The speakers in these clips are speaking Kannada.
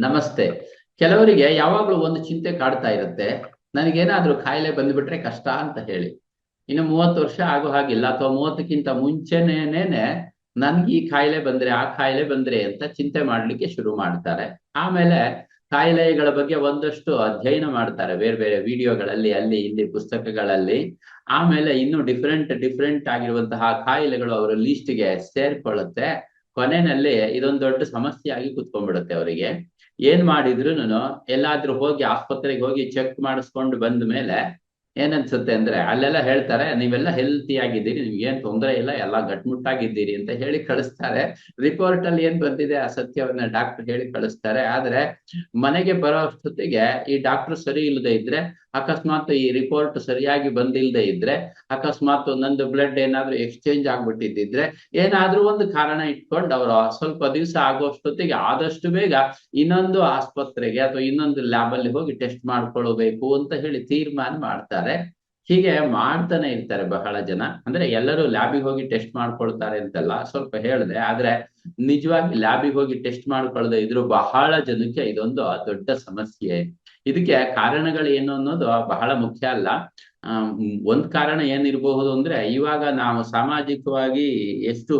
ನಮಸ್ತೆ. ಕೆಲವರಿಗೆ ಯಾವಾಗ್ಲೂ ಒಂದು ಚಿಂತೆ ಕಾಡ್ತಾ ಇರುತ್ತೆ. ನನಗೇನಾದ್ರೂ ಕಾಯಿಲೆ ಬಂದ್ಬಿಟ್ರೆ ಕಷ್ಟ ಅಂತ ಹೇಳಿ. ಇನ್ನು ಮೂವತ್ತು ವರ್ಷ ಆಗೋ ಹಾಗಿಲ್ಲ. ಅಥವಾ ಮೂವತ್ತಕ್ಕಿಂತ ಮುಂಚೆನೇನೆ ನನ್ಗೆ ಈ ಕಾಯಿಲೆ ಬಂದ್ರೆ ಆ ಕಾಯಿಲೆ ಬಂದ್ರೆ ಅಂತ ಚಿಂತೆ ಮಾಡ್ಲಿಕ್ಕೆ ಶುರು ಮಾಡ್ತಾರೆ. ಆಮೇಲೆ ಕಾಯಿಲೆಗಳ ಬಗ್ಗೆ ಒಂದಷ್ಟು ಅಧ್ಯಯನ ಮಾಡ್ತಾರೆ ಬೇರೆ ಬೇರೆ ವಿಡಿಯೋಗಳಲ್ಲಿ, ಅಲ್ಲಿ, ಇಲ್ಲಿ ಪುಸ್ತಕಗಳಲ್ಲಿ. ಆಮೇಲೆ ಇನ್ನು ಡಿಫ್ರೆಂಟ್ ಡಿಫ್ರೆಂಟ್ ಆಗಿರುವಂತಹ ಕಾಯಿಲೆಗಳು ಅವರ ಲಿಸ್ಟ್ಗೆ ಸೇರ್ಕೊಳ್ಳುತ್ತೆ. ಕೊನೆಯಲ್ಲಿ ಇದೊಂದು ದೊಡ್ಡ ಸಮಸ್ಯೆ ಆಗಿ ಕುತ್ಕೊಂಡ್ಬಿಡುತ್ತೆ ಅವರಿಗೆ. ಏನ್ ಮಾಡಿದ್ರು ಎಲ್ಲಾದ್ರೂ ಹೋಗಿ ಆಸ್ಪತ್ರೆಗೆ ಹೋಗಿ ಚೆಕ್ ಮಾಡಿಸ್ಕೊಂಡು ಬಂದ ಮೇಲೆ ಏನನ್ಸುತ್ತೆ ಅಂದ್ರೆ ಅಲ್ಲೆಲ್ಲ ಹೇಳ್ತಾರೆ, ನೀವೆಲ್ಲ ಹೆಲ್ತಿ ಆಗಿದ್ದೀರಿ ನಿಮ್ಗೆ ಏನ್ ತೊಂದರೆ ಇಲ್ಲ, ಎಲ್ಲ ಗಟ್ಮುಟ್ಟಾಗಿದ್ದೀರಿ ಅಂತ ಹೇಳಿ ಕಳಿಸ್ತಾರೆ. ರಿಪೋರ್ಟ್ ಅಲ್ಲಿ ಏನ್ ಬಂದಿದೆ ಆ ಸತ್ಯವನ್ನ ಡಾಕ್ಟರ್ ಹೇಳಿ ಕಳಿಸ್ತಾರೆ. ಆದ್ರೆ ಮನೆಗೆ ಬರೋ ಅಷ್ಟೊತ್ತಿಗೆ ಈ ಡಾಕ್ಟರ್ ಸರಿ ಇಲ್ಲದೆ ಇದ್ರೆ, ಅಕಸ್ಮಾತ್ ಈ ರಿಪೋರ್ಟ್ ಸರಿಯಾಗಿ ಬಂದಿಲ್ಲದೆ ಇದ್ರೆ, ಅಕಸ್ಮಾತ್ ಒಂದೊಂದು ಬ್ಲಡ್ ಏನಾದ್ರೂ ಎಕ್ಸ್ಚೇಂಜ್ ಆಗ್ಬಿಟ್ಟಿದ್ದಿದ್ರೆ, ಏನಾದ್ರೂ ಒಂದು ಕಾರಣ ಇಟ್ಕೊಂಡು ಅವರು ಸ್ವಲ್ಪ ದಿವಸ ಆಗುವಷ್ಟೊತ್ತಿಗೆ ಆದಷ್ಟು ಬೇಗ ಇನ್ನೊಂದು ಆಸ್ಪತ್ರೆಗೆ ಅಥವಾ ಇನ್ನೊಂದು ಲ್ಯಾಬ್ ಅಲ್ಲಿ ಹೋಗಿ ಟೆಸ್ಟ್ ಮಾಡ್ಕೊಳ್ಬೇಕು ಅಂತ ಹೇಳಿ ತೀರ್ಮಾನ ಮಾಡ್ತಾರೆ. ಹೀಗೆ ಮಾಡ್ತಾನೆ ಇರ್ತಾರೆ ಬಹಳ ಜನ. ಅಂದ್ರೆ ಎಲ್ಲರೂ ಲ್ಯಾಬಿಗೆ ಹೋಗಿ ಟೆಸ್ಟ್ ಮಾಡ್ಕೊಳ್ತಾರೆ ಅಂತಲ್ಲ ಸ್ವಲ್ಪ ಹೇಳಿದೆ. ಆದ್ರೆ ನಿಜವಾಗಿ ಲ್ಯಾಬಿಗೆ ಹೋಗಿ ಟೆಸ್ಟ್ ಮಾಡ್ಕೊಳ್ಳದೆ ಇದ್ರು ಬಹಳ ಜನಕ್ಕೆ ಇದೊಂದು ದೊಡ್ಡ ಸಮಸ್ಯೆ. ಇದಕ್ಕೆ ಕಾರಣಗಳು ಏನು ಅನ್ನೋದು ಬಹಳ ಮುಖ್ಯ ಅಲ್ಲ. ಒಂದ್ ಕಾರಣ ಏನಿರಬಹುದು ಅಂದ್ರೆ ಇವಾಗ ನಾವು ಸಾಮಾಜಿಕವಾಗಿ ಎಷ್ಟು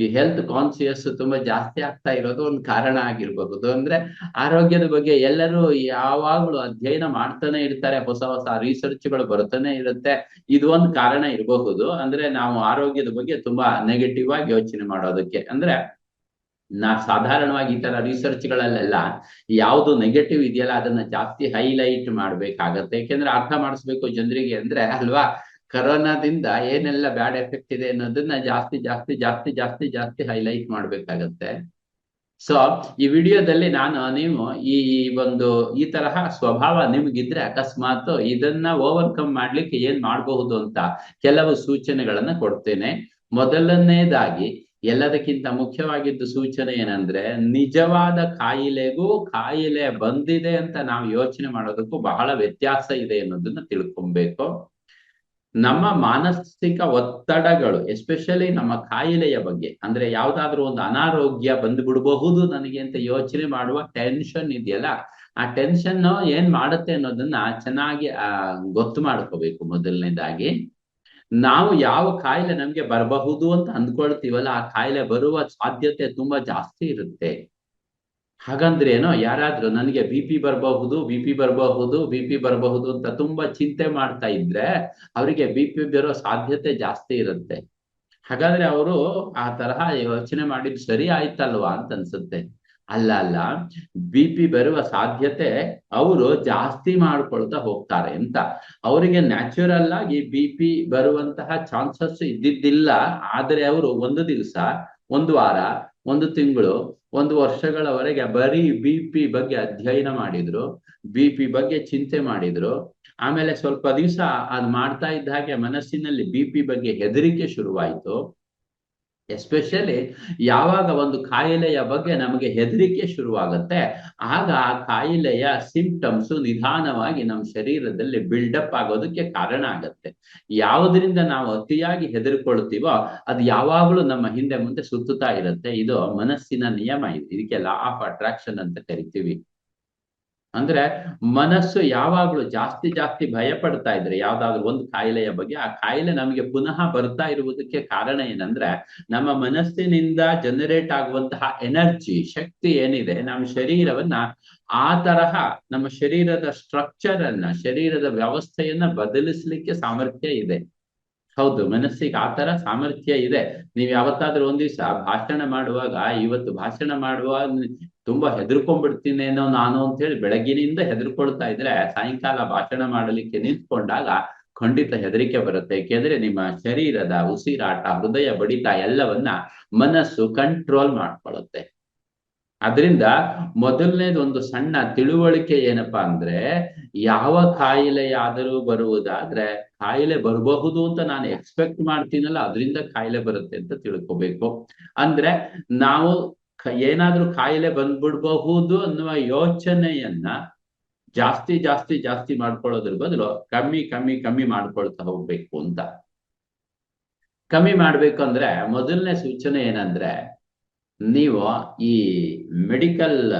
ಹೆಲ್ತ್ ಕಾನ್ಸಿಯಸ್ ತುಂಬಾ ಜಾಸ್ತಿ ಆಗ್ತಾ ಇರೋದು ಒಂದು ಕಾರಣ ಆಗಿರಬಹುದು. ಅಂದ್ರೆ ಆರೋಗ್ಯದ ಬಗ್ಗೆ ಎಲ್ಲರೂ ಯಾವಾಗ್ಲೂ ಅಧ್ಯಯನ ಮಾಡ್ತಾನೆ ಇರ್ತಾರೆ. ಹೊಸ ಹೊಸ ರಿಸರ್ಚ್ಗಳು ಬರ್ತಾನೆ ಇರುತ್ತೆ. ಇದು ಒಂದು ಕಾರಣ ಇರಬಹುದು. ಅಂದ್ರೆ ನಾವು ಆರೋಗ್ಯದ ಬಗ್ಗೆ ತುಂಬಾ ನೆಗೆಟಿವ್ ಆಗಿ ಯೋಚನೆ ಮಾಡೋದಕ್ಕೆ. ಅಂದ್ರೆ ನಾ ಸಾಧಾರಣವಾಗಿ ಈ ತರ ರಿಸರ್ಚ್ಗಳಲ್ಲೆಲ್ಲ ಯಾವುದು ನೆಗೆಟಿವ್ ಇದೆಯಲ್ಲ ಅದನ್ನ ಜಾಸ್ತಿ ಹೈಲೈಟ್ ಮಾಡ್ಬೇಕಾಗತ್ತೆ. ಯಾಕೆಂದ್ರೆ ಅರ್ಥ ಮಾಡಿಸ್ಬೇಕು ಜನರಿಗೆ ಅಂದ್ರೆ ಅಲ್ವಾ, ಕರೋನಾದಿಂದ ಏನೆಲ್ಲ ಬ್ಯಾಡ್ ಎಫೆಕ್ಟ್ ಇದೆ ಅನ್ನೋದನ್ನ ಜಾಸ್ತಿ ಜಾಸ್ತಿ ಜಾಸ್ತಿ ಜಾಸ್ತಿ ಜಾಸ್ತಿ ಹೈಲೈಟ್ ಮಾಡ್ಬೇಕಾಗತ್ತೆ. ಸೊ ಈ ವಿಡಿಯೋದಲ್ಲಿ ನಾನು, ನೀವು ಈ ಒಂದು, ಈ ತರಹ ಸ್ವಭಾವ ನಿಮಗಿದ್ರೆ ಅಕಸ್ಮಾತ್ ಇದನ್ನ ಓವರ್ಕಮ್ ಮಾಡ್ಲಿಕ್ಕೆ ಏನ್ ಮಾಡಬಹುದು ಅಂತ ಕೆಲವು ಸೂಚನೆಗಳನ್ನ ಕೊಡ್ತೇನೆ. ಮೊದಲನೇದಾಗಿ ಎಲ್ಲದಕ್ಕಿಂತ ಮುಖ್ಯವಾಗಿದ್ದು ಸೂಚನೆ ಏನಂದ್ರೆ, ನಿಜವಾದ ಕಾಯಿಲೆಗೂ ಕಾಯಿಲೆ ಬಂದಿದೆ ಅಂತ ನಾವು ಯೋಚನೆ ಮಾಡೋದಕ್ಕೂ ಬಹಳ ವ್ಯತ್ಯಾಸ ಇದೆ ಅನ್ನೋದನ್ನ ತಿಳ್ಕೊಬೇಕು. ನಮ್ಮ ಮಾನಸಿಕ ಒತ್ತಡಗಳು ಎಸ್ಪೆಷಲಿ ನಮ್ಮ ಕಾಯಿಲೆಯ ಬಗ್ಗೆ, ಅಂದ್ರೆ ಯಾವ್ದಾದ್ರು ಒಂದು ಅನಾರೋಗ್ಯ ಬಂದ್ಬಿಡಬಹುದು ನನಗೆ ಅಂತ ಯೋಚನೆ ಮಾಡುವ ಟೆನ್ಷನ್ ಇದೆಯಲ್ಲ, ಆ ಟೆನ್ಷನ್ ಏನ್ ಮಾಡುತ್ತೆ ಅನ್ನೋದನ್ನ ಚೆನ್ನಾಗಿ, ಆ, ಗೊತ್ತು ಮಾಡ್ಕೋಬೇಕು ಮೊದಲನೇದಾಗಿ. ನಾವು ಯಾವ ಕಾಯಿಲೆ ನಮ್ಗೆ ಬರಬಹುದು ಅಂತ ಅಂದ್ಕೊಳ್ತೀವಲ್ಲ, ಆ ಕಾಯಿಲೆ ಬರುವ ಸಾಧ್ಯತೆ ತುಂಬಾ ಜಾಸ್ತಿ ಇರುತ್ತೆ. ಹಾಗಂದ್ರೆ ಏನೋ ಯಾರಾದ್ರೂ ನನಗೆ ಬಿ ಪಿ ಬರಬಹುದು ಬಿ ಪಿ ಬರಬಹುದು ಬಿ ಪಿ ಬರಬಹುದು ಅಂತ ತುಂಬಾ ಚಿಂತೆ ಮಾಡ್ತಾ ಇದ್ರೆ ಅವರಿಗೆ ಬಿ ಪಿ ಬರೋ ಸಾಧ್ಯತೆ ಜಾಸ್ತಿ ಇರುತ್ತೆ. ಹಾಗಾದ್ರೆ ಅವರು ಆ ತರಹ ಯೋಚನೆ ಮಾಡಿದ್ ಸರಿ ಆಯ್ತಲ್ವಾ ಅಂತ ಅನ್ಸುತ್ತೆ. ಅಲ್ಲ ಅಲ್ಲ. ಬಿ ಪಿ ಬರುವ ಸಾಧ್ಯತೆ ಅವರು ಜಾಸ್ತಿ ಮಾಡ್ಕೊಳ್ತಾ ಹೋಗ್ತಾರೆ ಅಂತ. ಅವರಿಗೆ ನ್ಯಾಚುರಲ್ ಆಗಿ ಬಿ ಪಿ ಬರುವಂತಹ ಚಾನ್ಸಸ್ ಇದ್ದಿದ್ದಿಲ್ಲ. ಆದ್ರೆ ಅವರು ಒಂದು ದಿವಸ, ಒಂದು ವಾರ, ಒಂದು ತಿಂಗಳು, ಒಂದು ವರ್ಷಗಳವರೆಗೆ ಬರೀ ಬಿ ಪಿ ಬಗ್ಗೆ ಅಧ್ಯಯನ ಮಾಡಿದ್ರು, ಬಿ ಪಿ ಬಗ್ಗೆ ಚಿಂತೆ ಮಾಡಿದ್ರು. ಆಮೇಲೆ ಸ್ವಲ್ಪ ದಿವಸ ಅದ್ ಮಾಡ್ತಾ ಇದ್ದ ಹಾಗೆ ಮನಸ್ಸಿನಲ್ಲಿ ಬಿ ಪಿ ಬಗ್ಗೆ ಹೆದರಿಕೆ ಶುರುವಾಯಿತು. ಎಸ್ಪೆಷಲಿ ಯಾವಾಗ ಒಂದು ಕಾಯಿಲೆಯ ಬಗ್ಗೆ ನಮಗೆ ಹೆದರಿಕೆ ಶುರುವಾಗುತ್ತೆ, ಆಗ ಆ ಕಾಯಿಲೆಯ ಸಿಂಪ್ಟಮ್ಸ್ ನಿಧಾನವಾಗಿ ನಮ್ಮ ಶರೀರದಲ್ಲಿ ಬಿಲ್ಡಪ್ ಆಗೋದಕ್ಕೆ ಕಾರಣ ಆಗತ್ತೆ. ಯಾವುದರಿಂದ ನಾವು ಅತಿಯಾಗಿ ಹೆದರ್ಕೊಳ್ತೀವೋ, ಅದು ಯಾವಾಗಲೂ ನಮ್ಮ ಹಿಂದೆ ಮುಂದೆ ಸುತ್ತುತ್ತಾ ಇರುತ್ತೆ. ಇದು ಮನಸ್ಸಿನ ನಿಯಮ ಇದೆ ಇದಕ್ಕೆ ಲಾ ಆಫ್ ಅಟ್ರಾಕ್ಷನ್ ಅಂತ ಕರಿತೀವಿ. ಅಂದ್ರೆ ಮನಸ್ಸು ಯಾವಾಗ್ಲೂ ಜಾಸ್ತಿ ಜಾಸ್ತಿ ಭಯ ಪಡ್ತಾ ಇದ್ರೆ ಯಾವ್ದಾದ್ರು ಒಂದು ಕಾಯಿಲೆಯ ಬಗ್ಗೆ ಆ ಕಾಯಿಲೆ ನಮಗೆ ಪುನಃ ಬರ್ತಾ ಇರುವುದಕ್ಕೆ ಕಾರಣ ಏನಂದ್ರೆ ನಮ್ಮ ಮನಸ್ಸಿನಿಂದ ಜನರೇಟ್ ಆಗುವಂತಹ ಎನರ್ಜಿ ಶಕ್ತಿ ಏನಿದೆ, ನಮ್ಮ ಶರೀರವನ್ನ ಆ ತರಹ ನಮ್ಮ ಶರೀರದ ಸ್ಟ್ರಕ್ಚರ್ ಅನ್ನ, ಶರೀರದ ವ್ಯವಸ್ಥೆಯನ್ನ ಬದಲಿಸ್ಲಿಕ್ಕೆ ಸಾಮರ್ಥ್ಯ ಇದೆ. ಹೌದು, ಮನಸ್ಸಿಗೆ ಆ ತರ ಸಾಮರ್ಥ್ಯ ಇದೆ. ನೀವ್ ಯಾವತ್ತಾದ್ರೂ ಒಂದ್ ದಿವ್ಸ ಭಾಷಣ ಮಾಡುವಾಗ, ಇವತ್ತು ಭಾಷಣ ಮಾಡುವಾಗ ತುಂಬಾ ಹೆದರ್ಕೊಂಡ್ಬಿಡ್ತೀನೇನೋ ನಾನು ಅಂತ ಹೇಳಿ ಬೆಳಗ್ಗಿನಿಂದ ಹೆದರ್ಕೊಳ್ತಾ ಇದ್ರೆ ಸಾಯಂಕಾಲ ಭಾಷಣ ಮಾಡಲಿಕ್ಕೆ ನಿಂತ್ಕೊಂಡಾಗ ಖಂಡಿತ ಹೆದರಿಕೆ ಬರುತ್ತೆ. ಏಕೆಂದ್ರೆ ನಿಮ್ಮ ಶರೀರದ ಉಸಿರಾಟ, ಹೃದಯ ಬಡಿತ ಎಲ್ಲವನ್ನ ಮನಸ್ಸು ಕಂಟ್ರೋಲ್ ಮಾಡ್ಕೊಳ್ಳುತ್ತೆ. ಅದರಿಂದ ಮೊದಲನೇದು ಒಂದು ಸಣ್ಣ ತಿಳುವಳಿಕೆ ಏನಪ್ಪಾ ಅಂದ್ರೆ, ಯಾವ ಕಾಯಿಲೆಯಾದರೂ ಬರುವುದಾದ್ರೆ ಕಾಯಿಲೆ ಬರಬಹುದು ಅಂತ ನಾನು ಎಕ್ಸ್ಪೆಕ್ಟ್ ಮಾಡ್ತೀನಲ್ಲ, ಅದರಿಂದ ಕಾಯಿಲೆ ಬರುತ್ತೆ ಅಂತ ತಿಳ್ಕೊಬೇಕು. ಅಂದ್ರೆ ನಾವು ಏನಾದ್ರೂ ಕಾಯಿಲೆ ಬಂದ್ಬಿಡ್ಬಹುದು ಅನ್ನುವ ಯೋಚನೆಯನ್ನ ಜಾಸ್ತಿ ಜಾಸ್ತಿ ಜಾಸ್ತಿ ಮಾಡ್ಕೊಳ್ಳೋದ್ರ ಬದಲು ಕಮ್ಮಿ ಕಮ್ಮಿ ಕಮ್ಮಿ ಮಾಡ್ಕೊಳ್ತಾ ಹೋಗ್ಬೇಕು ಅಂತ. ಕಮ್ಮಿ ಮಾಡ್ಬೇಕು ಅಂದ್ರೆ ಮೊದಲನೇ ಸೂಚನೆ ಏನಂದ್ರೆ ನೀವು ಈ ಮೆಡಿಕಲ್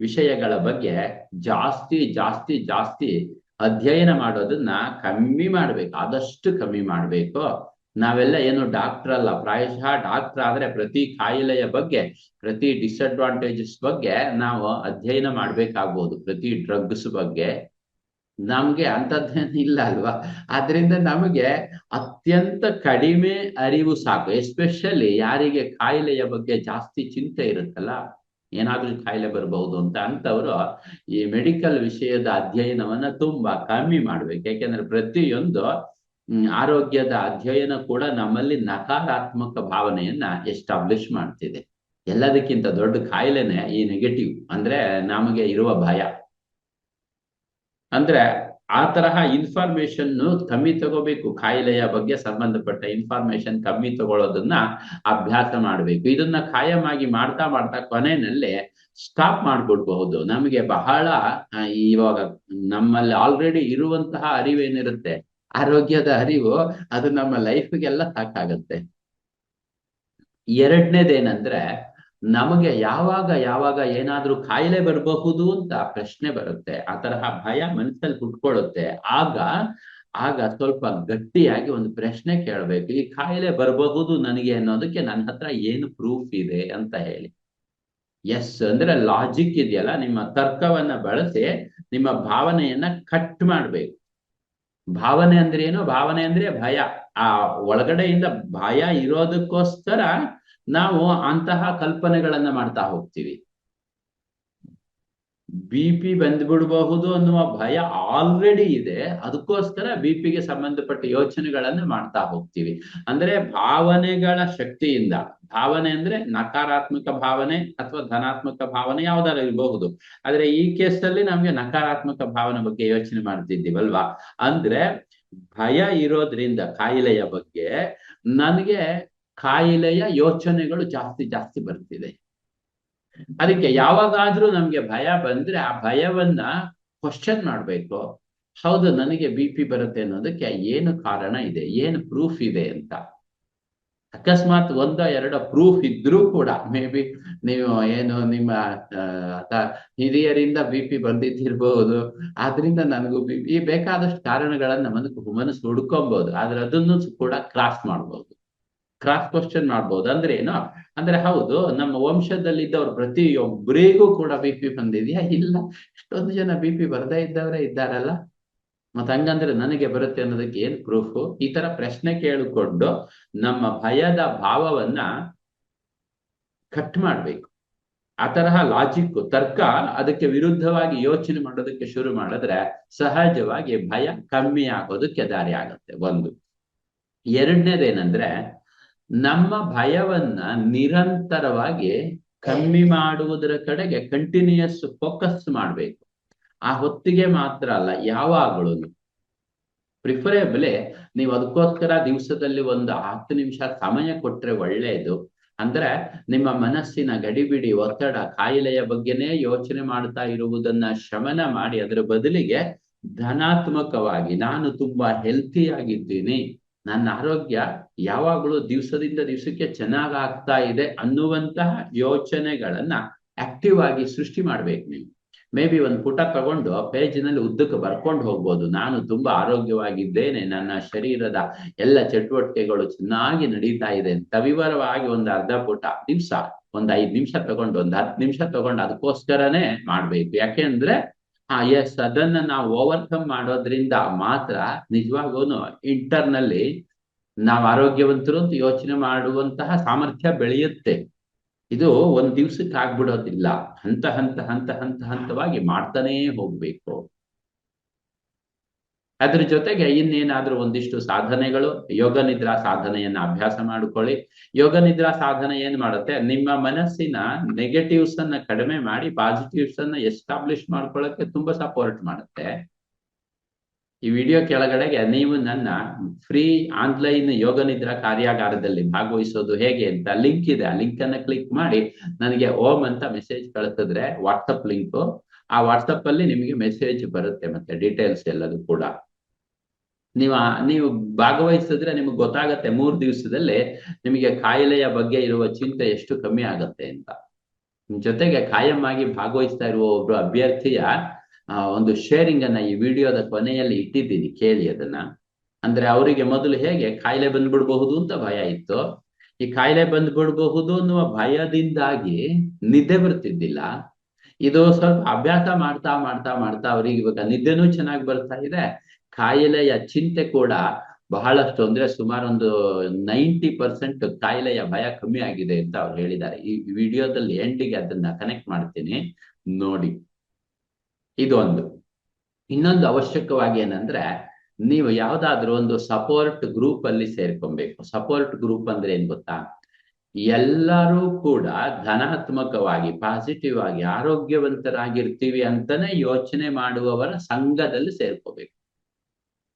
ವಿಷಯಗಳ ಬಗ್ಗೆ ಜಾಸ್ತಿ ಜಾಸ್ತಿ ಜಾಸ್ತಿ ಅಧ್ಯಯನ ಮಾಡೋದನ್ನ ಕಮ್ಮಿ ಮಾಡ್ಬೇಕು, ಆದಷ್ಟು ಕಮ್ಮಿ ಮಾಡ್ಬೇಕು. ನಾವೆಲ್ಲ ಏನು ಡಾಕ್ಟರ್ ಅಲ್ಲ, ಪ್ರಾಯಶಃ ಡಾಕ್ಟರ್ ಆದ್ರೆ ಪ್ರತಿ ಕಾಯಿಲೆಯ ಬಗ್ಗೆ, ಪ್ರತಿ ಡಿಸ್ಅಡ್ವಾಂಟೇಜಸ್ ಬಗ್ಗೆ ನಾವು ಅಧ್ಯಯನ ಮಾಡ್ಬೇಕಾಗ್ಬೋದು, ಪ್ರತಿ ಡ್ರಗ್ಸ್ ಬಗ್ಗೆ. ನಮ್ಗೆ ಅಂತದ್ದೇನು ಇಲ್ಲ ಅಲ್ವಾ? ಆದ್ರಿಂದ ನಮಗೆ ಅತ್ಯಂತ ಕಡಿಮೆ ಅರಿವು ಸಾಕು. ಎಸ್ಪೆಷಲಿ ಯಾರಿಗೆ ಕಾಯಿಲೆಯ ಬಗ್ಗೆ ಜಾಸ್ತಿ ಚಿಂತೆ ಇರುತ್ತಲ್ಲ, ಏನಾದ್ರೂ ಕಾಯಿಲೆ ಬರಬಹುದು ಅಂತ ಅಂತವರು ಈ ಮೆಡಿಕಲ್ ವಿಷಯದ ಅಧ್ಯಯನವನ್ನ ತುಂಬಾ ಕಮ್ಮಿ ಮಾಡ್ಬೇಕು. ಯಾಕೆಂದ್ರೆ ಪ್ರತಿಯೊಂದು ಆರೋಗ್ಯದ ಅಧ್ಯಯನ ಕೂಡ ನಮ್ಮಲ್ಲಿ ನಕಾರಾತ್ಮಕ ಭಾವನೆಯನ್ನ ಎಸ್ಟಾಬ್ಲಿಷ್ ಮಾಡ್ತಿದೆ. ಎಲ್ಲದಕ್ಕಿಂತ ದೊಡ್ಡ ಕಾಯಿಲೆನೆ ಈ ನೆಗೆಟಿವ್ ಅಂದ್ರೆ ನಮಗೆ ಇರುವ ಭಯ. ಅಂದ್ರೆ ಆ ತರಹ ಇನ್ಫಾರ್ಮೇಶನ್ ಕಮ್ಮಿ ತಗೋಬೇಕು. ಕಾಯಿಲೆಯ ಬಗ್ಗೆ ಸಂಬಂಧಪಟ್ಟ ಇನ್ಫಾರ್ಮೇಶನ್ ಕಮ್ಮಿ ತಗೊಳ್ಳೋದನ್ನ ಅಭ್ಯಾಸ ಮಾಡಬೇಕು. ಇದನ್ನ ಕಾಯಮಾಗಿ ಮಾಡ್ತಾ ಮಾಡ್ತಾ ಕೊನೆಯಲ್ಲಿ ಸ್ಟಾಪ್ ಮಾಡ್ಬಿಡ್ಬಹುದು ನಮಗೆ ಬಹಳ ಇವಾಗ ನಮ್ಮಲ್ಲಿ ಆಲ್ರೆಡಿ ಇರುವಂತಹ ಅರಿವೇನಿರುತ್ತೆ. ಆರೋಗ್ಯದ ಅರಿವು ಅದು ನಮ್ಮ ಲೈಫ್ಗೆಲ್ಲ ಸಾಕಾಗತ್ತೆ. ಎರಡನೇದೇನಂದ್ರೆ ನಮಗೆ ಯಾವಾಗ ಯಾವಾಗ ಏನಾದ್ರೂ ಕಾಯಿಲೆ ಬರಬಹುದು ಅಂತ ಪ್ರಶ್ನೆ ಬರುತ್ತೆ, ಆ ತರಹ ಭಯ ಮನಸ್ಸಲ್ಲಿ ಹುಟ್ಕೊಳ್ಳುತ್ತೆ ಆಗ ಆಗ ಸ್ವಲ್ಪ ಗಟ್ಟಿಯಾಗಿ ಒಂದು ಪ್ರಶ್ನೆ ಕೇಳಬೇಕು, ಈ ಕಾಯಿಲೆ ಬರಬಹುದು ನನಗೆ ಅನ್ನೋದಕ್ಕೆ ನನ್ನ ಹತ್ರ ಏನು ಪ್ರೂಫ್ ಇದೆ ಅಂತ ಹೇಳಿ. ಎಸ್ ಅಂದ್ರೆ ಲಾಜಿಕ್ ಇದೆಯಲ್ಲ, ನಿಮ್ಮ ತರ್ಕವನ್ನ ಬಳಸಿ ನಿಮ್ಮ ಭಾವನೆಯನ್ನ ಕಟ್ ಮಾಡ್ಬೇಕು. ಭಾವನೆ ಅಂದ್ರೆ ಏನು? ಭಾವನೆ ಅಂದ್ರೆ ಭಯ. ಆ ಒಳಗಡೆಯಿಂದ ಭಯ ಇರೋದಕ್ಕೋಸ್ಕರ ನಾವು ಅಂತಹ ಕಲ್ಪನೆಗಳನ್ನ ಮಾಡ್ತಾ ಹೋಗ್ತೀವಿ. ಬಿ ಪಿ ಬಂದ್ಬಿಡಬಹುದು ಅನ್ನುವ ಭಯ ಆಲ್ರೆಡಿ ಇದೆ. ಅದಕ್ಕೋಸ್ಕರ ಬಿ ಪಿಗೆ ಸಂಬಂಧಪಟ್ಟ ಯೋಚನೆಗಳನ್ನು ಮಾಡ್ತಾ ಹೋಗ್ತೀವಿ. ಅಂದ್ರೆ ಭಾವನೆಗಳ ಶಕ್ತಿಯಿಂದ. ಭಾವನೆ ಅಂದ್ರೆ ನಕಾರಾತ್ಮಕ ಭಾವನೆ ಅಥವಾ ಧನಾತ್ಮಕ ಭಾವನೆ ಯಾವ್ದಾರು ಇರಬಹುದು. ಆದ್ರೆ ಈ ಕೇಸ್ ಅಲ್ಲಿ ನಮ್ಗೆ ನಕಾರಾತ್ಮಕ ಭಾವನೆ ಬಗ್ಗೆ ಯೋಚನೆ ಮಾಡ್ತಿದ್ದೀವಲ್ವಾ? ಅಂದ್ರೆ ಭಯ ಇರೋದ್ರಿಂದ, ಕಾಯಿಲೆಯ ಬಗ್ಗೆ ನನಗೆ ಕಾಯಿಲೆಯ ಯೋಚನೆಗಳು ಜಾಸ್ತಿ ಜಾಸ್ತಿ ಬರ್ತಿದೆ. ಅದಕ್ಕೆ ಯಾವಾಗಾದ್ರೂ ನಮ್ಗೆ ಭಯ ಬಂದ್ರೆ ಆ ಭಯವನ್ನ ಕ್ವಶನ್ ಮಾಡ್ಬೇಕು. ಹೌದು, ನನಗೆ ಬಿ ಪಿ ಬರುತ್ತೆ ಅನ್ನೋದಕ್ಕೆ ಏನು ಕಾರಣ ಇದೆ? ಏನು ಪ್ರೂಫ್ ಇದೆ ಅಂತ? ಅಕಸ್ಮಾತ್ ಒಂದ ಎರಡೋ ಪ್ರೂಫ್ ಇದ್ರೂ ಕೂಡ ಮೇ ಬಿ ನೀವು ಏನು ನಿಮ್ಮ ಹಿರಿಯರಿಂದ ಬಿ ಪಿ ಬಂದಿದ್ದಿರ್ಬಹುದು ಆದ್ರಿಂದ ನನಗೂ ಬಿ ಪಿ ಬೇಕಾದಷ್ಟು ಕಾರಣಗಳನ್ನ ಮನಸ್ಸು ಮನಸ್ಸು ಹುಡ್ಕೊಬಹುದು ಆದ್ರೆ ಅದನ್ನು ಕೂಡ ಕ್ರಾಸ್ ಮಾಡ್ಬೋದು. ಕ್ರಾಸ್ ಕ್ವಶನ್ ಮಾಡ್ಬೋದು. ಅಂದ್ರೆ ಏನು? ಅಂದ್ರೆ ಹೌದು, ನಮ್ಮ ವಂಶದಲ್ಲಿದ್ದವ್ರು ಪ್ರತಿಯೊಬ್ಬರಿಗೂ ಕೂಡ ಬಿ ಪಿ ಬಂದಿದ್ಯಾ? ಇಲ್ಲ. ಇಷ್ಟೊಂದು ಜನ ಬಿ ಪಿ ಬರ್ದೇ ಇದ್ದವರೇ ಇದ್ದಾರಲ್ಲ. ಮತ್ ಹಂಗಂದ್ರೆ ನನಗೆ ಬರುತ್ತೆ ಅನ್ನೋದಕ್ಕೆ ಏನ್ ಪ್ರೂಫ್ ಈ ತರ ಪ್ರಶ್ನೆ ಕೇಳಿಕೊಂಡು ನಮ್ಮ ಭಯದ ಭಾವವನ್ನ ಕಟ್ ಮಾಡ್ಬೇಕು. ಆ ತರಹ ಲಾಜಿಕ್ ತರ್ಕ ಅದಕ್ಕೆ ವಿರುದ್ಧವಾಗಿ ಯೋಚನೆ ಮಾಡೋದಕ್ಕೆ ಶುರು ಮಾಡಿದ್ರೆ ಸಹಜವಾಗಿ ಭಯ ಕಮ್ಮಿ ಆಗೋದಕ್ಕೆ ದಾರಿ ಆಗುತ್ತೆ. ಒಂದು. ಎರಡನೇದೇನಂದ್ರೆ ನಮ್ಮ ಭಯವನ್ನ ನಿರಂತರವಾಗಿ ಕಮ್ಮಿ ಮಾಡುವುದರ ಕಡೆಗೆ ಕಂಟಿನ್ಯೂಯಸ್ ಫೋಕಸ್ ಮಾಡ್ಬೇಕು. ಆ ಹೊತ್ತಿಗೆ ಮಾತ್ರ ಅಲ್ಲ ಯಾವಾಗಲೂ. ಪ್ರಿಫರೇಬಲಿ ನೀವು ಅದಕ್ಕೋಸ್ಕರ ದಿವಸದಲ್ಲಿ ಒಂದು ಹತ್ತು ನಿಮಿಷ ಸಮಯ ಕೊಟ್ರೆ ಒಳ್ಳೆಯದು ಅಂದ್ರೆ ನಿಮ್ಮ ಮನಸ್ಸಿನ ಗಡಿಬಿಡಿ ಒತ್ತಡ ಕಾಯಿಲೆಯ ಬಗ್ಗೆನೇ ಯೋಚನೆ ಮಾಡ್ತಾ ಇರುವುದನ್ನ ಶಮನ ಮಾಡಿ ಅದರ ಬದಲಿಗೆ ಧನಾತ್ಮಕವಾಗಿ ನಾನು ತುಂಬಾ ಹೆಲ್ತಿ ಆಗಿದ್ದೀನಿ. ನನ್ನ ಆರೋಗ್ಯ ಯಾವಾಗಲೂ ದಿವಸದಿಂದ ದಿವಸಕ್ಕೆ ಚೆನ್ನಾಗ್ ಆಗ್ತಾ ಇದೆ ಅನ್ನುವಂತಹ ಯೋಚನೆಗಳನ್ನ ಆಕ್ಟಿವ್ ಆಗಿ ಸೃಷ್ಟಿ ಮಾಡ್ಬೇಕು ನೀವು. ಮೇ ಬಿ ಒಂದು ಪುಟ ತಗೊಂಡು ಪೇಜಿನಲ್ಲಿ ಉದ್ದಕ್ಕೆ ಬರ್ಕೊಂಡು ಹೋಗ್ಬೋದು. ನಾನು ತುಂಬಾ ಆರೋಗ್ಯವಾಗಿದ್ದೇನೆ. ನನ್ನ ಶರೀರದ ಎಲ್ಲ ಚಟುವಟಿಕೆಗಳು ಚೆನ್ನಾಗಿ ನಡೀತಾ ಇದೆ ಸವಿವರವಾಗಿ ಒಂದು ಅರ್ಧ ಪುಟ ದಿವ್ಸ ಒಂದ್ ಐದ್ ನಿಮಿಷ ತಗೊಂಡು, ಒಂದ್ ಹತ್ತು ನಿಮಿಷ ತಗೊಂಡು ಅದಕ್ಕೋಸ್ಕರನೇ ಮಾಡ್ಬೇಕು. ಯಾಕೆಂದ್ರೆ ಆ ಎಸ್ ಅದನ್ನ ನಾವು ಓವರ್ಕಮ್ ಮಾಡೋದ್ರಿಂದ ಮಾತ್ರ ನಿಜವಾಗೂನು ಇಂಟರ್ನಲ್ಲಿ ನಾವು ಆರೋಗ್ಯವಂತರು ಅಂತ ಯೋಚನೆ ಮಾಡುವಂತಹ ಸಾಮರ್ಥ್ಯ ಬೆಳೆಯುತ್ತೆ. ಇದು ಒಂದ್ ದಿವ್ಸಕ್ಕೆ ಆಗ್ಬಿಡೋದಿಲ್ಲ. ಹಂತ ಹಂತ ಹಂತ ಹಂತ ಹಂತವಾಗಿ ಮಾಡ್ತಾನೇ ಹೋಗ್ಬೇಕು. ಅದ್ರ ಜೊತೆಗೆ ಇನ್ನೇನಾದ್ರೂ ಒಂದಿಷ್ಟು ಸಾಧನೆಗಳು, ಯೋಗ ನಿದ್ರಾ ಸಾಧನೆಯನ್ನ ಅಭ್ಯಾಸ ಮಾಡಿಕೊಳ್ಳಿ. ಯೋಗ ನಿದ್ರಾ ಸಾಧನೆ ಏನ್ ಮಾಡುತ್ತೆ? ನಿಮ್ಮ ಮನಸ್ಸಿನ ನೆಗೆಟಿವ್ಸ್ ಅನ್ನ ಕಡಿಮೆ ಮಾಡಿ ಪಾಸಿಟಿವ್ಸ್ ಅನ್ನ ಎಸ್ಟಾಬ್ಲಿಷ್ ಮಾಡ್ಕೊಳ್ಳಕ್ಕೆ ತುಂಬಾ ಸಪೋರ್ಟ್ ಮಾಡುತ್ತೆ. ಈ ವಿಡಿಯೋ ಕೆಳಗಡೆಗೆ ನೀವು ನನ್ನ ಫ್ರೀ ಆನ್ಲೈನ್ ಯೋಗ ನಿದ್ರಾ ಕಾರ್ಯಾಗಾರದಲ್ಲಿ ಭಾಗವಹಿಸೋದು ಹೇಗೆ ಅಂತ ಲಿಂಕ್ ಇದೆ. ಆ ಲಿಂಕ್ ಅನ್ನ ಕ್ಲಿಕ್ ಮಾಡಿ ನನಗೆ ಓಮ್ ಅಂತ ಮೆಸೇಜ್ ಕಳಿಸಿದ್ರೆ ವಾಟ್ಸಪ್ ಲಿಂಕ್ ಆ ವಾಟ್ಸಪ್ ಅಲ್ಲಿ ನಿಮಗೆ ಮೆಸೇಜ್ ಬರುತ್ತೆ ಮತ್ತೆ ಡೀಟೇಲ್ಸ್ ಎಲ್ಲದೂ ಕೂಡ. ನೀವು ನೀವು ಭಾಗವಹಿಸಿದ್ರೆ ನಿಮಗೆ ಗೊತ್ತಾಗತ್ತೆ ಮೂರ್ ದಿವಸದಲ್ಲಿ ನಿಮಗೆ ಕಾಯಿಲೆಯ ಬಗ್ಗೆ ಇರುವ ಚಿಂತೆ ಎಷ್ಟು ಕಮ್ಮಿ ಆಗತ್ತೆ ಅಂತ. ಜೊತೆಗೆ ಕಾಯಂ ಆಗಿ ಭಾಗವಹಿಸ್ತಾ ಇರುವ ಒಬ್ರು ಅಭ್ಯರ್ಥಿಯ ಒಂದು ಶೇರಿಂಗ್ ಅನ್ನ ಈ ವಿಡಿಯೋದ ಕೊನೆಯಲ್ಲಿ ಇಟ್ಟಿದ್ದೀನಿ, ಕೇಳಿ ಅದನ್ನ. ಅಂದ್ರೆ ಅವರಿಗೆ ಮೊದಲು ಹೇಗೆ ಕಾಯಿಲೆ ಬಂದ್ಬಿಡ್ಬಹುದು ಅಂತ ಭಯ ಇತ್ತು. ಈ ಕಾಯಿಲೆ ಬಂದ್ಬಿಡ್ಬಹುದು ಅನ್ನುವ ಭಯದಿಂದಾಗಿ ನಿದ್ದೆ ಬರ್ತಿದ್ದಿಲ್ಲ. ಇದು ಸ್ವಲ್ಪ ಅಭ್ಯಾಸ ಮಾಡ್ತಾ ಮಾಡ್ತಾ ಮಾಡ್ತಾ ಅವ್ರಿಗೆ ಇವಾಗ ನಿದ್ದೆನೂ ಚೆನ್ನಾಗಿ ಬರ್ತಾ ಇದೆ. ಕಾಯಿಲೆಯ ಚಿಂತೆ ಕೂಡ ಬಹಳಷ್ಟು ಅಂದ್ರೆ ಸುಮಾರು ಒಂದು ನೈಂಟಿ ಪರ್ಸೆಂಟ್ ಕಾಯಿಲೆಯ ಭಯ ಕಮ್ಮಿ ಆಗಿದೆ ಅಂತ ಅವ್ರು ಹೇಳಿದ್ದಾರೆ. ಈ ವಿಡಿಯೋದಲ್ಲಿ ಎಂಡಿಗೆ ಅದನ್ನ ಕನೆಕ್ಟ್ ಮಾಡ್ತೀನಿ, ನೋಡಿ. ಇದೊಂದು. ಇನ್ನೊಂದು ಅವಶ್ಯಕವಾಗಿ ಏನಂದ್ರೆ, ನೀವು ಯಾವ್ದಾದ್ರು ಒಂದು ಸಪೋರ್ಟ್ ಗ್ರೂಪ್ ಅಲ್ಲಿ ಸೇರ್ಕೊಬೇಕು. ಸಪೋರ್ಟ್ ಗ್ರೂಪ್ ಅಂದ್ರೆ ಏನ್ ಗೊತ್ತಾ? ಎಲ್ಲರೂ ಕೂಡ ಧನಾತ್ಮಕವಾಗಿ ಪಾಸಿಟಿವ್ ಆಗಿ, ಆರೋಗ್ಯವಂತರಾಗಿರ್ತೀವಿ ಅಂತಾನೆ ಯೋಚನೆ ಮಾಡುವವರ ಸಂಘದಲ್ಲಿ ಸೇರ್ಕೋಬೇಕು.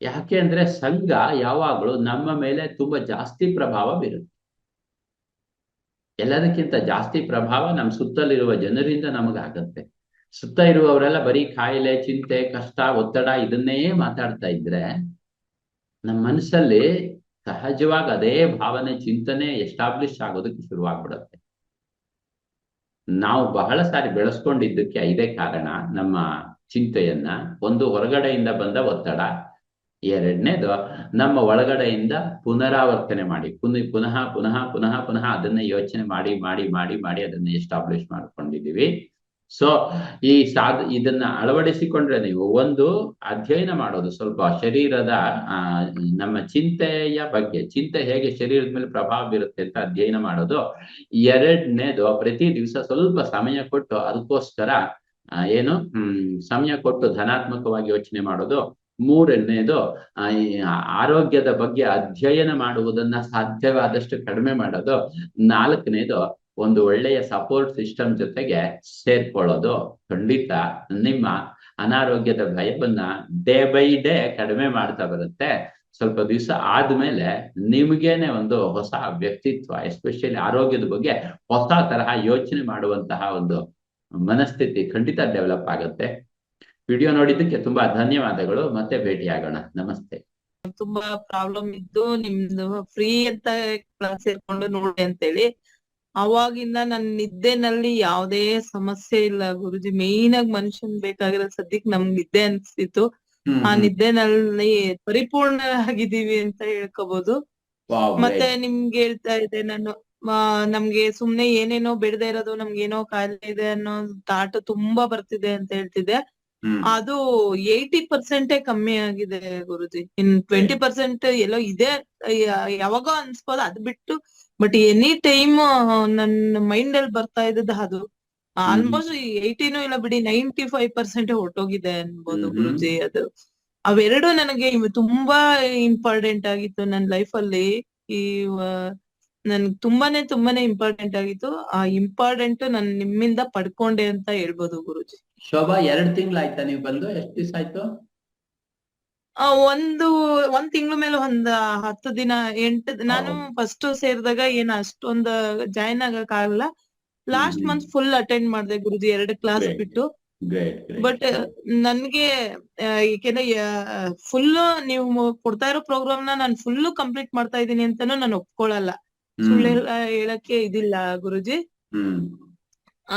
ಯಾಕೆ ಅಂದ್ರೆ ಸಂಘ ಯಾವಾಗಲೂ ನಮ್ಮ ಮೇಲೆ ತುಂಬಾ ಜಾಸ್ತಿ ಪ್ರಭಾವ ಬೀರುತ್ತೆ. ಎಲ್ಲದಕ್ಕಿಂತ ಜಾಸ್ತಿ ಪ್ರಭಾವ ನಮ್ಮ ಸುತ್ತಲಿರುವ ಜನರಿಂದ ನಮಗಾಗತ್ತೆ. ಸುತ್ತ ಇರುವವರೆಲ್ಲ ಬರೀ ಕಾಯಿಲೆ, ಚಿಂತೆ, ಕಷ್ಟ, ಒತ್ತಡ ಇದನ್ನೇ ಮಾತಾಡ್ತಾ ಇದ್ರೆ ನಮ್ಮ ಮನಸ್ಸಲ್ಲಿ ಸಹಜವಾಗಿ ಅದೇ ಭಾವನೆ, ಚಿಂತನೆ ಎಸ್ಟಾಬ್ಲಿಷ್ ಆಗೋದಕ್ಕೆ ಶುರುವಾಗ್ಬಿಡುತ್ತೆ. ನಾವು ಬಹಳ ಸಾರಿ ಬೆಳೆಸ್ಕೊಂಡಿದ್ದಕ್ಕೆ ಇದೇ ಕಾರಣ ನಮ್ಮ ಚಿಂತೆಯನ್ನ, ಒಂದು ಹೊರಗಡೆಯಿಂದ ಬಂದ ಒತ್ತಡ ಎರಡನೇದು ನಮ್ಮ ಒಳಗಡೆಯಿಂದ ಪುನರಾವರ್ತನೆ ಮಾಡಿ. ಪುನಃ ಪುನಃ ಪುನಃ ಪುನಃ ಪುನಃ ಅದನ್ನ ಯೋಚನೆ ಮಾಡಿ ಮಾಡಿ ಮಾಡಿ ಮಾಡಿ ಅದನ್ನ ಎಸ್ಟಾಬ್ಲಿಷ್ ಮಾಡ್ಕೊಂಡಿದೀವಿ ಸೊ ಈ ಸಾಧ್, ಇದನ್ನ ಅಳವಡಿಸಿಕೊಂಡ್ರೆ ನೀವು ಒಂದು ಅಧ್ಯಯನ ಮಾಡೋದು ಸ್ವಲ್ಪ ಶರೀರದ ನಮ್ಮ ಚಿಂತೆಯ ಬಗ್ಗೆ, ಚಿಂತೆ ಹೇಗೆ ಶರೀರದ ಮೇಲೆ ಪ್ರಭಾವ ಬೀರುತ್ತೆ ಅಂತ ಅಧ್ಯಯನ ಮಾಡೋದು. ಎರಡನೇದು ಪ್ರತಿ ದಿವಸ ಸ್ವಲ್ಪ ಸಮಯ ಕೊಟ್ಟು ಅದಕ್ಕೋಸ್ಕರ ಏನು ಸಮಯ ಕೊಟ್ಟು ಧನಾತ್ಮಕವಾಗಿ ಯೋಚನೆ ಮಾಡೋದು. ಮೂರನೇದು ಆರೋಗ್ಯದ ಬಗ್ಗೆ ಅಧ್ಯಯನ ಮಾಡುವುದನ್ನ ಸಾಧ್ಯವಾದಷ್ಟು ಕಡಿಮೆ ಮಾಡೋದು. ನಾಲ್ಕನೇದು ಒಂದು ಒಳ್ಳೆಯ ಸಪೋರ್ಟ್ ಸಿಸ್ಟಮ್ ಜೊತೆಗೆ ಸೇರ್ಕೊಳ್ಳೋದು. ಖಂಡಿತ ನಿಮ್ಮ ಅನಾರೋಗ್ಯದ ಭಯವನ್ನ ಡೇ ಬೈ ಡೇ ಕಡಿಮೆ ಮಾಡ್ತಾ ಬರುತ್ತೆ. ಸ್ವಲ್ಪ ದಿವಸ ಆದ್ಮೇಲೆ ನಿಮ್ಗೇನೆ ಒಂದು ಹೊಸ ವ್ಯಕ್ತಿತ್ವ ಎಸ್ಪೆಷಲಿ ಆರೋಗ್ಯದ ಬಗ್ಗೆ ಹೊಸ ತರಹ ಯೋಚನೆ ಮಾಡುವಂತಹ ಒಂದು ಮನಸ್ಥಿತಿ ಖಂಡಿತ ಡೆವಲಪ್ ಆಗುತ್ತೆ. ವಿಡಿಯೋ ನೋಡಿದ್ದಕ್ಕೆ ತುಂಬಾ ಧನ್ಯವಾದಗಳು. ಮತ್ತೆ ಭೇಟಿಯಾಗೋಣ ನಮಸ್ತೆ. ತುಂಬಾ ಪ್ರಾಬ್ಲಮ್ ಇದ್ದು ನಿಮ್ದು ಫ್ರೀ ಅಂತ ಕ್ಲಾಸ್ ಸೇರ್ಕೊಂಡು ನೋಡಿ ಅಂತೇಳಿ. ಅವಾಗಿಂದ ನನ್ ನಿದ್ದೆನಲ್ಲಿ ಯಾವುದೇ ಸಮಸ್ಯೆ ಇಲ್ಲ ಗುರುಜಿ. ಮೇನ್ ಆಗಿ ಮನುಷ್ಯನ್ ಬೇಕಾಗಿರೋ ಸದ್ಯಕ್ ನಮ್ಗ್ ನಿದ್ದೆ ಅನ್ಸ್ತಿತ್ತು. ಆ ನಿದ್ದೆನಲ್ಲಿ ಪರಿಪೂರ್ಣ ಆಗಿದೀವಿ ಅಂತ ಹೇಳ್ಕೋಬಹುದು ಮತ್ತೆ. ನಿಮ್ಗೆ ಹೇಳ್ತಾ ಇದ್ದೆ ನಾನು ನಮ್ಗೆ ಸುಮ್ನೆ ಏನೇನೋ ಬಿಡದೆ ಇರೋದು ನಮ್ಗೆ ಏನೋ ಕಾಯಿಲೆ ಇದೆ ಅನ್ನೋ ತಾಟ ತುಂಬಾ ಬರ್ತಿದೆ ಅಂತ ಹೇಳ್ತಿದ್ದೆ. ಹ್ಮ್. ಅದು ಏಯ್ಟಿ ಪರ್ಸೆಂಟೇ ಕಮ್ಮಿ ಆಗಿದೆ ಗುರುಜಿ. ಇನ್ ಟ್ವೆಂಟಿ ಪರ್ಸೆಂಟ್ ಎಲ್ಲೋ ಇದೆ ಯಾವಾಗ ಅನ್ಸ್ಬೋದು ಅದ್ ಬಿಟ್ಟು ಬಟ್ ಎನಿ ಟೈಮ್ ನನ್ನ ಮೈಂಡ್ ಅಲ್ಲಿ ಬರ್ತಾ ಇದ್ದದ್ದು ಅದು. ಆಲ್ಮೋಸ್ಟ್ ಏಯ್ಟಿನೂ ಇಲ್ಲ ಬಿಡಿ ನೈಂಟಿ ಫೈವ್ ಪರ್ಸೆಂಟ್ ಹೊರಟೋಗಿದೆ ಅನ್ಬೋದು. ಗುರುಜಿ ಅದು. ಅವೆರಡು ನನಗೆ ತುಂಬಾ ಇಂಪಾರ್ಟೆಂಟ್ ಆಗಿತ್ತು ನನ್ನ ಲೈಫ್ ಅಲ್ಲಿ ಈ ನನ್ಗೆ ತುಂಬಾನೇ ತುಂಬಾನೇ ಇಂಪಾರ್ಟೆಂಟ್ ಆಗಿತ್ತು. ಆ ಇಂಪಾರ್ಟೆಂಟ್ ನಾನು ನಿಮ್ಮಿಂದ ಪಡ್ಕೊಂಡೆ ಅಂತ ಹೇಳ್ಬೋದು ಗುರುಜಿ. ಶೋಭಾ ಎರಡ್ ತಿಂಗಳಾಯ್ತಾ ನೀವು ಬಂದು? ಎಷ್ಟು ದಿವಸ ಆಯ್ತು? ಆ ಒಂದು ಒಂದ್ ತಿಂಗಳ ಮೇಲೆ ಒಂದ್ ಹತ್ತು ದಿನ ಎಂಟು ನಾನು. ಫಸ್ಟ್ ಸೇರಿದಾಗ ಏನ್ ಅಷ್ಟೊಂದ್ ಜಾಯಿನ್ ಆಗಕ್ ಆಗಲ್ಲ. Last hmm. Month full attend ಮಾಡ್ದೆ ಗುರುಜಿ ಎರಡು ಕ್ಲಾಸ್ Great. ಬಿಟ್ಟು. ಗ್ರೇಟ್ ಬಟ್ ನನ್ಗೆ ಏಕೆಂದ್ರೆ ಫುಲ್ ನೀವು ಕೊಡ್ತಾ ಇರೋ ಪ್ರೋಗ್ರಾಮ್ನ ನಾನು ಫುಲ್ ಕಂಪ್ಲೀಟ್ ಮಾಡ್ತಾ ಇದ್ದೀನಿ ಅಂತಾನು ನಾನು ಒಪ್ಕೊಳ್ಳಲ್ಲ ಸುಳ್ಳು ಹೇಳ- ಹೇಳಕ್ಕೆ ಇದಿಲ್ಲ ಗುರುಜಿ. ಹ್ಮ್.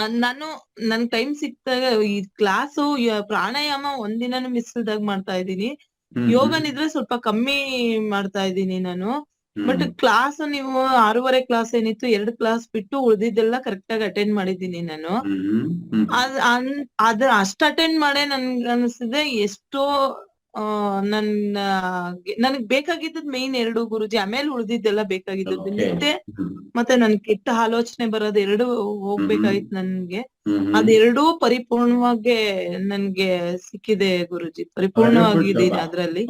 ನಾನು ನನ್ ಟೈಮ್ ಸಿಕ್ತಾಗ ಈ ಕ್ಲಾಸು ಪ್ರಾಣಾಯಾಮ ಒಂದಿನ ಮಿಸ್ ಇಲ್ದಾಗ ಮಾಡ್ತಾ ಇದ್ದೀನಿ. ಯೋಗನಿದ್ರೆ ಯೋಗ ನಿದ್ರೆ ಸ್ವಲ್ಪ ಕಮ್ಮಿ ಮಾಡ್ತಾ ಇದ್ದೀನಿ ನಾನು. ಬಟ್ ಕ್ಲಾಸ್ ನೀವು ಆರೂವರೆ ಕ್ಲಾಸ್ ಏನಿತ್ತು ಎರಡು ಕ್ಲಾಸ್ ಬಿಟ್ಟು ಉಳಿದಿದ್ದೆಲ್ಲ ಕರೆಕ್ಟ್ ಆಗಿ ಅಟೆಂಡ್ ಮಾಡಿದೀನಿ ನಾನು. ಅದ್ ಅನ್- ಅಷ್ಟ್ ಅಟೆಂಡ್ ಮಾಡೇ ನನ್ಗೆ ಅನ್ಸಿದೆ ಎಷ್ಟೋ ನನ್ನ ನನಗ್ ಬೇಕಾಗಿದ್ದದ್ ಮೇನ್ ಎರಡು ಗುರುಜಿ ಆಮೇಲೆ ಉಳಿದಿದ್ದೆಲ್ಲ ಬೇಕಾಗಿದ್ದದ್ದು. ನಿದ್ದೆ ಮತ್ತೆ ನನ್ ಕೆಟ್ಟ ಆಲೋಚನೆ ಬರೋದ್ ಎರಡು ಹೋಗ್ಬೇಕಾಗಿತ್ತು ನನ್ಗೆ. ಅದೆರಡೂ ಪರಿಪೂರ್ಣವಾಗಿ ನನ್ಗೆ ಸಿಕ್ಕಿದೆ ಗುರುಜಿ ಮೋರ್ ಪವರ್ ಅದ್ರಲ್ಲಿ